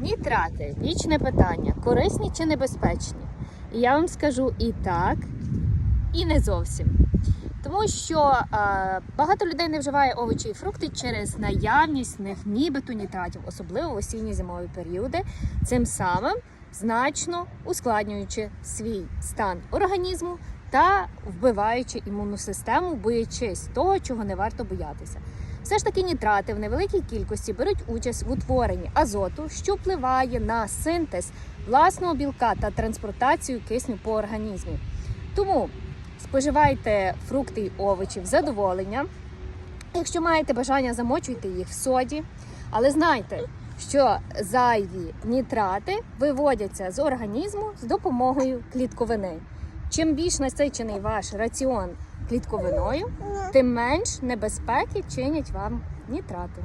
Нітрати вічне питання: корисні чи небезпечні? І я вам скажу і так, і не зовсім. Тому що е, багато людей не вживає овочі і фрукти через наявність в них нібито нітратів, особливо в осінньо-зимові періоди, цим самим значно ускладнюючи свій стан організму та вбиваючи імунну систему, боячись того, чого не варто боятися. Все ж таки нітрати в невеликій кількості беруть участь в утворенні азоту, що впливає на синтез власного білка та транспортацію кисню по організмі. Тому споживайте фрукти й овочі в задоволення. Якщо маєте бажання, замочуйте їх в соді, але знайте, що зайві нітрати виводяться з організму з допомогою клітковини. Чим більш насичений ваш раціон клітковиною, тим менш небезпеки чинять вам нітрати.